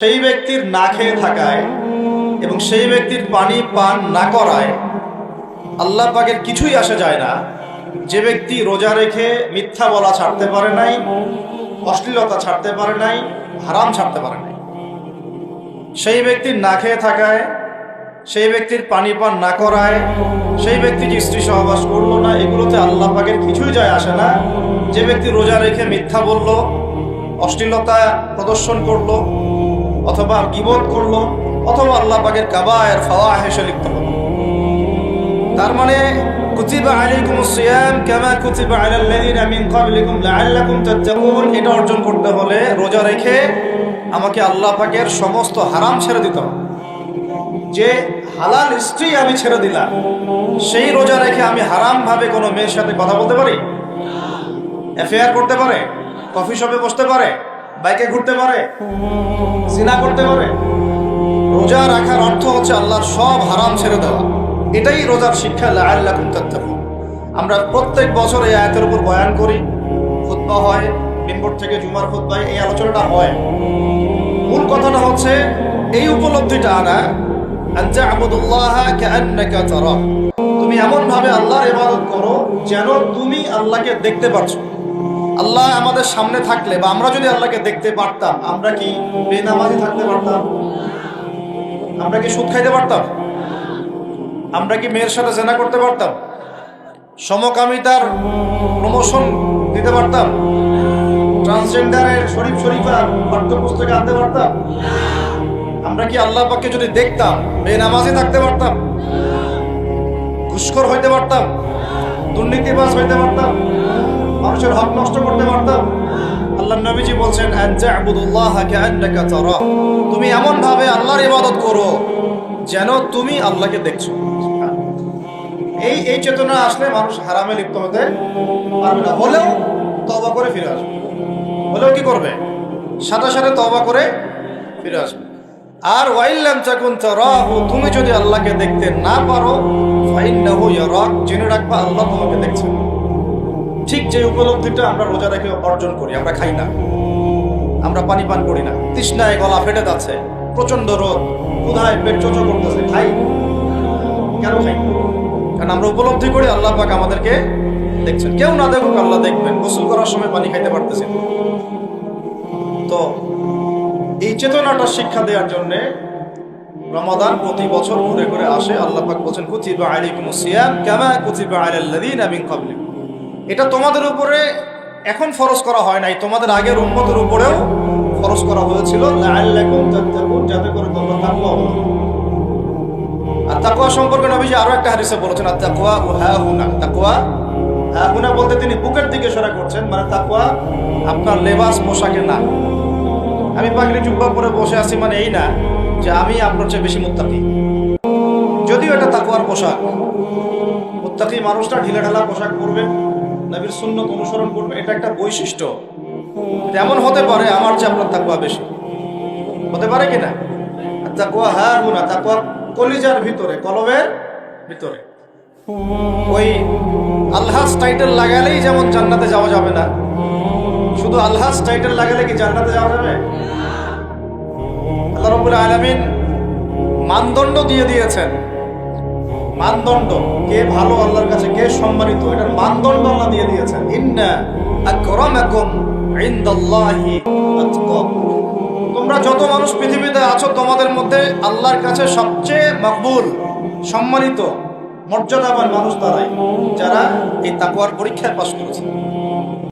সেই ব্যক্তির না খেয়ে থাকায় এবং সেই ব্যক্তির পানি পান না করায় আল্লাহ পাকের কিছুই আসে যায় না। যে ব্যক্তি রোজা রেখে মিথ্যা বলা ছাড়তে পারে নাই, অশ্লীলতা ছাড়তে পারে নাই, হারাম ছাড়তে পারে নাই। সেই ব্যক্তির না খেয়ে থাকায়, সেই ব্যক্তির পানি পান না করায়, সেই ব্যক্তি যে স্ত্রী সহবাস করল না, এগুলোতে আল্লাহ পাকের কিছুই যায় আসে না। যে ব্যক্তি রোজা রেখে মিথ্যা বলল, অশ্লীলতা প্রদর্শন করল অথবা গিবত করল, অথবা আল্লাহ পাকের কাবায়ের ফাওয়া হেসে হলো। তার মানে কুতিবা আলাইকুম সিয়াম কামা কুতিবা আলাল লাযিনা মিন ক্বাবলিকুম লাআল্লাকুম তাত্তাকুন। এটা অর্জন করতে হলে রোজা রেখে আমাকে আল্লাহ পাকের সমস্ত হারাম ছেড়ে দিতে হবে। যে হালাল স্ত্রী আমি ছেড়ে দিলাম, সেই রোজা রেখে আমি হারাম ভাবে কোনো মেয়ের সাথে কথা বলতে পারি? অ্যাফেয়ার করতে পারে? কফি শপে বসতে পারে? বাইকে ঘুরতে পারে, জিনা করতে পারে। রোজা রাখার অর্থ হচ্ছে আল্লাহর সব হারাম ছেড়ে দেওয়া। এটাই রোজার শিক্ষা আল্লাহ তাত্তাকুন। আমরা প্রত্যেক বছর এই আয়াতের উপর বয়ান করি, খুতবা হয় মিনবোর্ড থেকে জুমার খুতবায় এই আলোচনাটা হয়। মূল কথাটা হচ্ছে, এই উপলব্ধিটা আনা তুমি এমন ভাবে আল্লাহর ইবাদত করো যেন তুমি আল্লাহকে দেখতে পাচ্ছ আল্লাহ আমাদের সামনে থাকলে বা আমরা যদি আল্লাহকে দেখতে পারতাম, আমরা কি বেনামাজি থাকতে পারতাম? আমরা কি সুদ খাইতে পারতাম? আমরা কি মেয়ের সাথে জেনা করতে পারতাম? সমকামিতার প্রমোশন দিতে পারতাম? ট্রান্সজেন্ডারের শরীফ শরীফার পাঠ্যপুস্তকে আনতে পারতাম? আমরা কি আল্লাহ পাককে যদি দেখতাম, বেনামাজি থাকতে পারতাম? ঘুষখোর হইতে পারতাম? দুর্নীতিবাজ হইতে পারতাম? মানুষের হক নষ্ট করতে পারতাম। আল্লাহ নবীজি বলছেন তুমি এমন ভাবে আল্লাহর ইবাদত করো যেন তুমি আল্লাহকে দেখছ। এই এই চেতনা আসলে মানুষ হারামে লিপ্ত হতে পারবে না। হলেও তবা করে ফিরে আসবে। হলেও কি করবে? সাথে সাথে তবা করে ফিরে আসবে। আর ওয়াইল্লাম চাকুন তারাহু, তুমি যদি আল্লাহকে দেখতে না পারো, ফাইন্নাহু ইয়ারাক, জেনে রাখবা আল্লাহ তোমাকে দেখছেন। ঠিক যে উপলব্ধিটা আমরা রোজা রেখে অর্জন করি, আমরা খাই না। আমরা পানি পান করি না। তৃষ্ণায় গলা ফেটে যাচ্ছে প্রচণ্ড রোদ কোথায় পেট চোচো করতেছে, খাই। কেন খাই? কারণ আমরা উপলব্ধি করি আল্লাহ পাক আমাদেরকে দেখছেন। কেউ না দেখুক আল্লাহ দেখবেন, গোসল করার সময় পানি খাইতে পারতেছেন তো এই চেতনাটা শিক্ষা দেওয়ার জন্য রমাদান প্রতি বছর ঘুরে ঘুরে আসে। আল্লাহ পাক বলছেন, কুতিবা আলাইকুমুস সিয়াম কামা কুতিবা আলাল লাযিনা মিন ক্বাবলিকুম এটা তোমাদের উপরে এখন ফরজ করা হয় নাই। তোমাদের আগের উম্মতের উপরেও ফরজ করা হয়েছিল। যাতে করে তোমরা তাকওয়া আর তাকওয়া সম্পর্কে নবীজি আরও একটা হাদিসে বলেছেন আর তাকওয়া ও হা হুনা। তাকওয়া, হা হুনা বলতে তিনি বুকের দিকে ইশারা করছেন মানে তাকওয়া আপনার লেবাস, পোশাকে না। আমি পাগড়ি জুব্বা পরে বসে আছি মানে এই না যে আমি আপনার চেয়ে বেশি মুত্তাকি। যদিও এটা তাকওয়ার পোশাক। মুত্তাকি মানুষটা ঢিলা ঢালা পোশাক পরবে। নবীর সুন্নত অনুসরণ করবে, এটা একটা বৈশিষ্ট্য। এমন হতে পারে আমার চেয়ে আপনার তাকওয়া বেশি। হতে পারে কি না? আর তাকওয়া হ্যাঁ গুনা কলিজার ভিতরে, কলবের ভিতরে। ওই আল্লাহস টাইটেল লাগালেই যেমন জান্নাতে যাওয়া যাবে না, শুধু আল্লাহস টাইটেল লাগালে কি জান্নাতে যাওয়া যাবে? আল্লাহ রব্বুল আলামিন মানদণ্ড দিয়ে দিয়েছেন। মানদণ্ড? কে ভালো আল্লাহর কাছে, কে সম্মানিত? এটার মানদণ্ড আল্লাহ দিয়ে দিয়েছেন। ইন্না আকরামাকুম ইনদাল্লাহি আতকাকুম তোমরা যত মানুষ পৃথিবীতে আছো, তোমাদের মধ্যে আল্লাহর কাছে সবচেয়ে মকবুল, সম্মানিত, মর্যাদাবান মানুষ তারাই, যারা এই তাকওয়ার পরীক্ষায় পাশ করেছে।